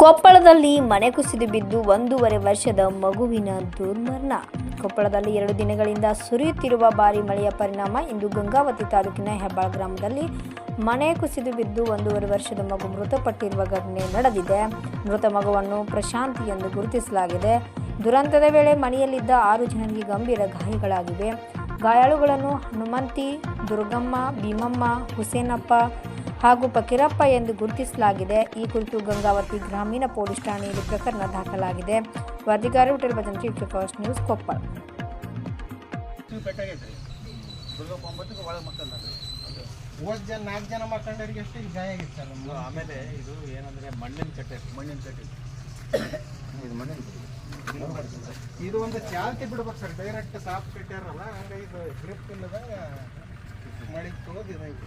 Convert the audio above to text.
ಕೊಪ್ಪಳದಲ್ಲಿ ಮನೆ ಕುಸಿದು ಬಿದ್ದು ಒಂದೂವರೆ ವರ್ಷದ ಮಗುವಿನ ದುರ್ಮರಣ. ಕೊಪ್ಪಳದಲ್ಲಿ ಎರಡು ದಿನಗಳಿಂದ ಸುರಿಯುತ್ತಿರುವ ಭಾರಿ ಮಳೆಯ ಪರಿಣಾಮ ಇಂದು ಗಂಗಾವತಿ ತಾಲೂಕಿನ ಹೆಬ್ಬಾಳ ಗ್ರಾಮದಲ್ಲಿ ಮನೆ ಕುಸಿದು ಬಿದ್ದು ಒಂದೂವರೆ ವರ್ಷದ ಮಗು ಮೃತಪಟ್ಟಿರುವ ಘಟನೆ ನಡೆದಿದೆ. ಮೃತ ಮಗುವನ್ನು ಪ್ರಶಾಂತಿ ಎಂದು ಗುರುತಿಸಲಾಗಿದೆ. ದುರಂತದ ವೇಳೆ ಮನೆಯಲ್ಲಿದ್ದ ಆರು ಜನರಿಗೆ ಗಂಭೀರ ಗಾಯಗಳಾಗಿವೆ. ಗಾಯಾಳುಗಳನ್ನು ಹನುಮಂತಿ, ದುರ್ಗಮ್ಮ, ಭೀಮಮ್ಮ, ಹುಸೇನಪ್ಪ ಹಾಗೂ ಫಕೀರಪ್ಪ ಎಂದು ಗುರುತಿಸಲಾಗಿದೆ. ಈ ಕುರಿತು ಗಂಗಾವತಿ ಗ್ರಾಮೀಣ ಪೊಲೀಸ್ ಠಾಣೆಯಲ್ಲಿ ಪ್ರಕರಣ ದಾಖಲಾಗಿದೆ. ವರದಿಗಾರ ವಿಠಲ್ ಭಜಂತ್ರಿ ಫಸ್ಟ್ ನ್ಯೂಸ್ ಕೊಪ್ಪಳ. ಮೂವತ್ತು ಜನ ನಾಲ್ಕು ಜನ ಮಕ್ಕಂಡವ್ರಿಗೆ ಎಷ್ಟು ಗಾಯ ಆಗಿತ್ತು ಸರ್ ಆಮೇಲೆ ಇದು ಏನಂದ್ರೆ ಮಣ್ಣಿನ ಚಟ್ಟೆ ಮಣ್ಣಿನ ಮಣ್ಣಿನ ಇದು ಒಂದು ಚಾಲ್ತಿ ಬಿಡ್ಬೇಕು ಸರ್ ಡೈರೆಕ್ಟ್ ಸಾಫ್ ಕಟ್ಟ್ಯಾರಲ್ಲ ಹಂಗಾಗಿ ಇದು ಗ್ರಿಪ್ ಇಲ್ಲದ ಮಳಿಗೆ ತೊಳೆದು ಇದಾಗಿ